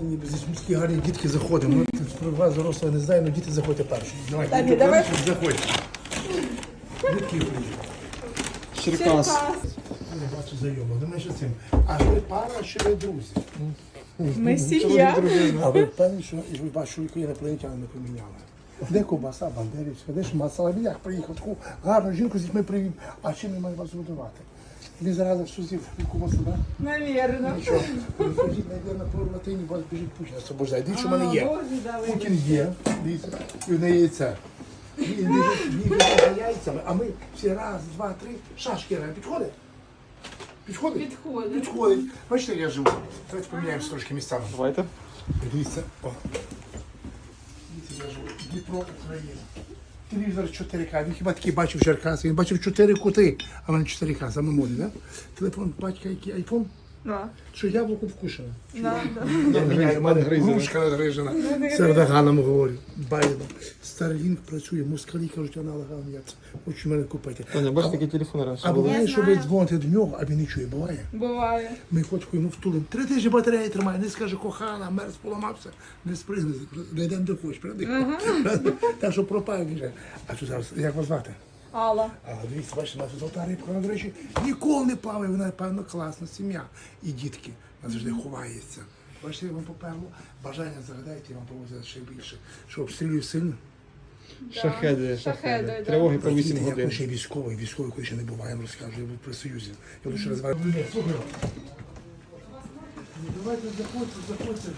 Ніби зі міські гарні дітки заходимо. Ми тут про вас дорослого не знаємо, але діти заходять перші. Давай, Так, діти давай. перші, заходь. Дітки приїжджають. Черкас. Я бачу знайомо. Думаю, що цим. А ви пара, чи ви друзі? Ми сім'я. А ви впевнені, що і ви бачу, яку інопланетяни не поміняли? Де ковбаса, бандерівська, де ж Масалабіях приїхав, таку гарну жінку з дітьми привів. А чим ми маємо вас годувати? Він зараз що з'їв ковбасу, так? Навірно. Нічого. Ходіть, найде на по латині, вас біжить Путін освобождає. Дивіться, що в мене є. Путін є, дивіться, і в неї яйце. Він біжить, за яйцями, а ми всі раз, два, три, шашки граємо. Підходить? Підходить? Підходить. Підходить. Бачите, я живу. Давайте поміняємося трошки місцями. Давайте. Дивіться, о. Дивіться, я живу. Дніпро, Україна. Телевізор 4К. Він хіба такий бачив Черкаси. Він бачив 4 кути, а в мене 4К, саме моди, да? Телефон батька, який айфон, Да. що яблуко вкушене. Да, да. Я в мене грушка надгрижена. З говорю, Байденом. Старлінг працює, москалі кажуть, вона легальна яйця. Хочу мене купити. Таня, бачиш, такі телефони раніше А були. буває, що ви дзвоните до нього, а він не чує, буває. Буває. Ми фотку йому втулимо. Три тижні батареї тримає, не скаже кохана, мерз поламався, не спригне, не йдемо де хочеш, правда? Так що пропав вже. А що зараз, як вас звати? Алла. А дивіться, бачите, наша золота рибка, вона, до речі, ніколи не плаває, вона, певно, класна сім'я. І дітки, вона завжди ховається. Бачите, вам поперло, бажання загадайте, я вам повозять ще більше. Що обстрілює сильно? Шахеди, Шахеди. Тривоги по 8 Прикиньте, як годин. ще військовий, військовий, коли ще не буває, я вам розкажу, я був при Союзі. Я лише називаю. Слухай. Давайте заходьте, заходьте.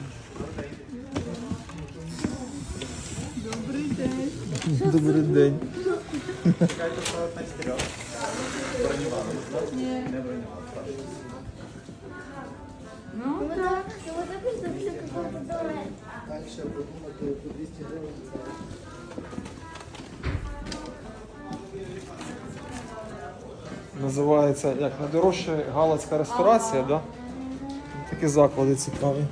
Добрий день. Добрий день. Ну, так. Називається як найдорожча галицька ресторація, да? Такі заклади цікаві.